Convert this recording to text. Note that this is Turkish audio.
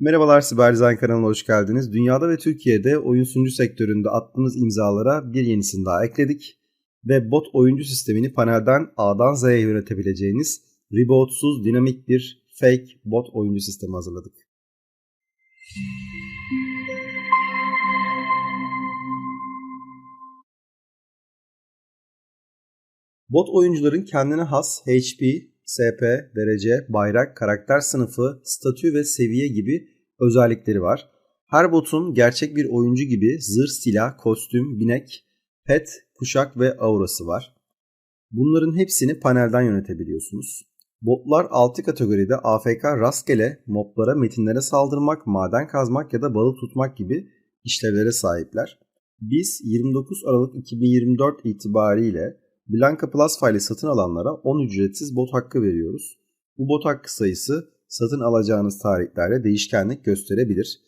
Merhabalar Siber Design kanalına hoş geldiniz. Dünyada ve Türkiye'de oyun sunucu sektöründe attığımız imzalara bir yenisini daha ekledik. Ve bot oyuncu sistemini panelden A'dan Z'ye yönetebileceğiniz rebootsuz dinamik bir fake bot oyuncu sistemi hazırladık. Bot oyuncuların kendine has HP, SP, derece, bayrak, karakter sınıfı, statü ve seviye gibi özellikleri var. Her botun gerçek bir oyuncu gibi zırh, silah, kostüm, binek, pet, kuşak ve aurası var. Bunların hepsini panelden yönetebiliyorsunuz. Botlar 6 kategoride AFK rastgele moblara, metinlere saldırmak, maden kazmak ya da balık tutmak gibi işlevlere sahipler. Biz 29 Aralık 2024 itibariyle Blanka Plus faili satın alanlara 10 ücretsiz bot hakkı veriyoruz. Bu bot hakkı sayısı satın alacağınız tarihlerde değişkenlik gösterebilir.